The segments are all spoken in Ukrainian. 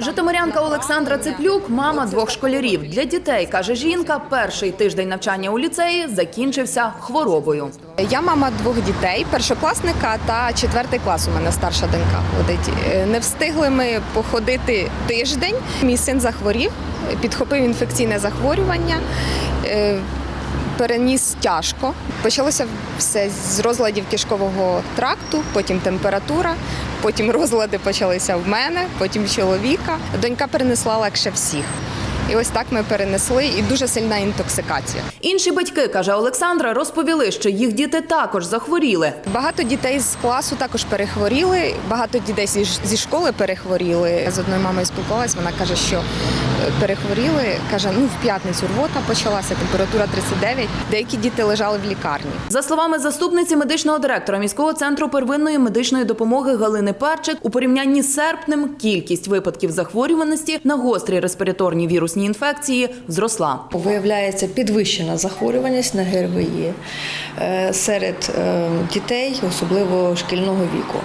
Житомирянка Олександра. Цеплюк, мама двох школярів. Для дітей, каже жінка, перший тиждень навчання у ліцеї закінчився хворобою. Я мама двох дітей, першокласника та четвертий клас. У мене старша донька. Е, Не встигли ми походити тиждень. Мій син захворів, підхопив інфекційне захворювання. Переніс тяжко. Почалося все з розладів кишкового тракту, потім температура, потім розлади почалися в мене, потім чоловіка. Донька перенесла легше всіх. І ось так ми перенесли, і дуже сильна інтоксикація. Інші батьки, каже Олександра, розповіли, що їх діти також захворіли. Багато дітей з класу також перехворіли. Багато дітей зі, школи перехворіли. Я з одною мамою спілкувалася. Вона каже, що е, перехворіли. каже, ну в п'ятницю рвота почалася, температура 39. Деякі діти лежали в лікарні. За словами заступниці медичного директора міського центру первинної медичної допомоги Галини Перчик, у порівнянні з серпнем кількість випадків захворюваності на гострі респіраторні вірусні інфекції зросла. Виявляється підвищена захворюваність на ГРВІ е, серед е, дітей, особливо шкільного віку.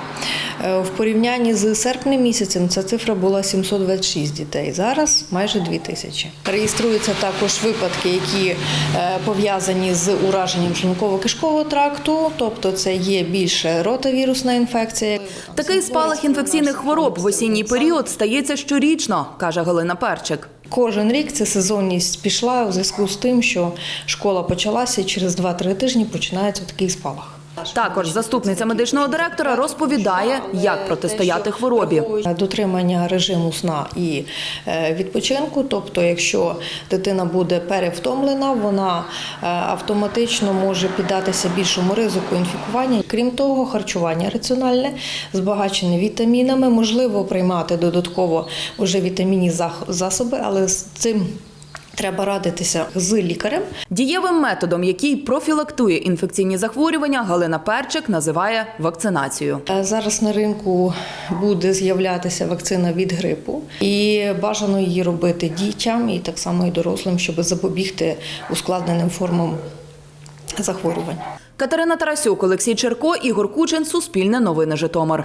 Е, В порівнянні з серпнем місяцем ця цифра була 726 дітей. Зараз майже 2 тисячі. Реєструються також випадки, які пов'язані з ураженням шлунково-кишкового тракту, тобто це є більше ротавірусна інфекція. Такий спалах інфекційних хвороб в осінній період стається щорічно, каже Галина Перчик. Кожен рік ця сезонність пішла у зв'язку з тим, що школа почалася і через 2-3 тижні починається такий спалах. Також заступниця медичного директора розповідає, як протистояти хворобі. Дотримання режиму сна і е, відпочинку. Тобто, якщо дитина буде перевтомлена, вона е, автоматично може піддатися більшому ризику інфікування. Крім того, харчування раціональне, збагачене вітамінами, можливо приймати додатково вже вітамінні засоби, але з цим треба радитися з лікарем. Дієвим методом, який профілактує інфекційні захворювання, Галина Перчик називає вакцинацію. Е, Зараз на ринку буде з'являтися вакцина від грипу, і бажано її робити дітям і так само і дорослим, щоб запобігти ускладненим формам захворювань. Катерина Тарасюк, Олексій Черко, Ігор Кучин, Суспільне новини Житомир.